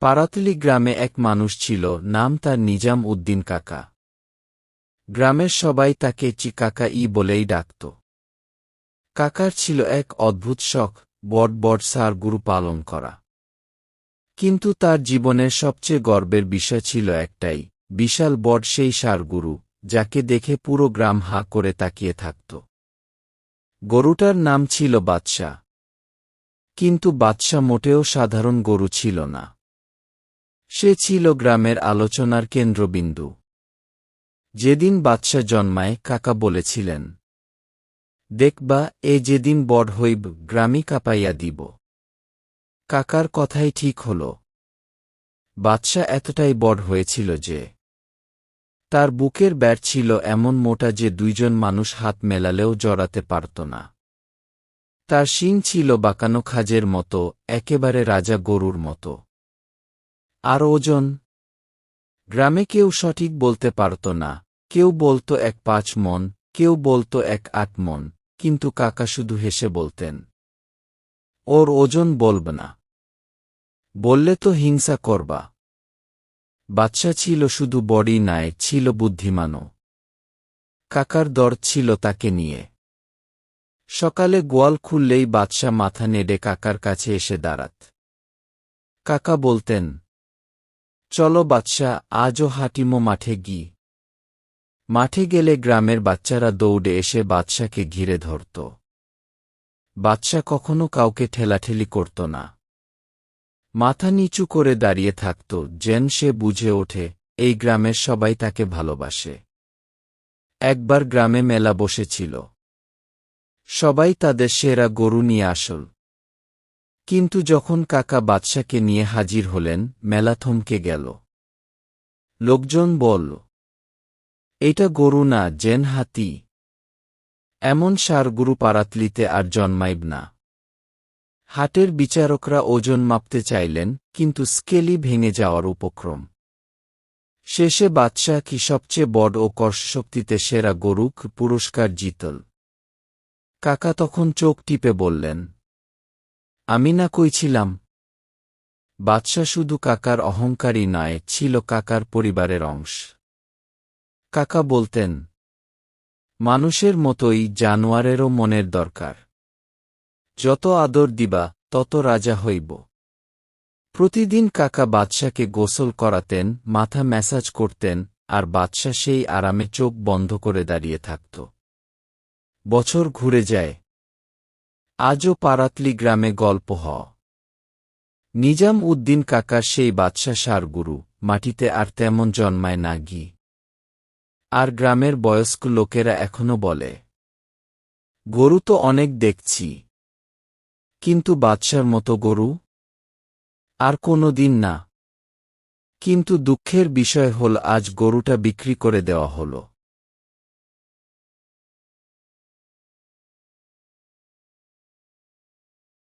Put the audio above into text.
পারাতলি গ্রামে এক মানুষ ছিল, নাম তার নিজাম উদ্দিন কাকা। গ্রামের সবাই তাকে চি কাকা ই বলেই ডাকত। কাকার ছিল এক অদ্ভুত শখ, বট বট সার গুরু পালন করা। কিন্তু তার জীবনের সবচেয়ে গর্বের বিষয় ছিল একটাই, বিশাল বট সেই সারগুরু যাকে দেখে পুরো গ্রাম হা করে তাকিয়ে থাকত। গরুটার নাম ছিল বাদশা কিন্তু বাদশা মোটেও সাধারণ গরু ছিল না। সে ছিল গ্রামের আলোচনার কেন্দ্রবিন্দু। যেদিন বাদশা জন্মায়, কাকা বলেছিলেন, দেখবা, এ যেদিন বড় হইব, গ্রামই কাঁপাইয়া দিব। কাকার কথাই ঠিক হল। বাদশা এতটাই বড় হয়েছিল যে, তার বুকের ব্যাট ছিল এমন মোটা যে দুইজন মানুষ হাত মেলালেও জড়াতে পারত না। তার শিং ছিল বাঁকানো খাজের মতো, একেবারে রাজা গরুর মতো। আর ওজন? গ্রামে কেউ সঠিক বলতে পারত না। কেউ বলতো এক পাঁচ মন, কেউ বলতো এক আট মন, কিন্তু কাকা শুধু হেসে বলতেন, ওর ওজন বলব না। বললে তো হিংসা করবা। বাচ্চা ছিল শুধু বডি নাই, ছিল বুদ্ধিমানও। কাকার দর ছিল তাকে নিয়ে। সকালে গোয়াল খুললেই বাদশা মাথা নেড়ে কাকার কাছে এসে দাঁড়াত। কাকা বলতেন চলো বাচ্চা আজও হাটিমো মাঠে গি। মাঠে গেলে গ্রামের বাচ্চারা দৌড়ে এসে বাদশাকে ঘিরে ধরত। বাদশা কখনো কাউকে ঠেলাঠেলি করত না। মাথা নিচু করে দাঁড়িয়ে থাকত, যেন সে বুঝে ওঠে, এই গ্রামের সবাই তাকে ভালোবাসে। একবার গ্রামে মেলা বসেছিল। সবাই তাদের সেরা গরু নিয়ে আসল। কিন্তু যখন কাকা বাদশাকে নিয়ে হাজির হলেন, মেলা থমকে গেল। লোকজন বলল, এটা গরু না, জেন হাতি। এমন সার গুরু পারাতলিতে আর জন্মাইব না। হাটের বিচারকরা ওজন মাপতে চাইলেন, কিন্তু স্কেলই ভেঙে যাওয়ার উপক্রম। শেষে বাদশাহ কি সবচেয়ে বড় ও কর্ষশক্তিতে সেরা গরুক পুরস্কার জিতল। কাকা তখন চোখ টিপে বললেন আমি না কইছিলাম বাদশাহ শুধু কাকার অহংকারী নয়, ছিল কাকার পরিবারের অংশ। কাকা বলতেন, মানুষের মতোই জানোয়ারেরও মনের দরকার। যত আদর দিবা, তত রাজা হইব। প্রতিদিন কাকা বাদশাকে গোসল করাতেন, মাথা ম্যাসাজ করতেন, আর বাদশা সেই আরামে চোখ বন্ধ করে দাঁড়িয়ে থাকত। বছর ঘুরে যায় আজও পারাতলি গ্রামে গল্প হ। নিজাম উদ্দিন কাকার সেই বাদশা সারগুরু মাটিতে আর তেমন জন্মায় না গি। আর গ্রামের বয়স্ক লোকেরা এখনও বলে, গরু তো অনেক দেখছি। কিন্তু বাদশার মতো গরু? আর কোনো দিন না। কিন্তু দুঃখের বিষয় হল আজ গরুটা বিক্রি করে দেওয়া হলো।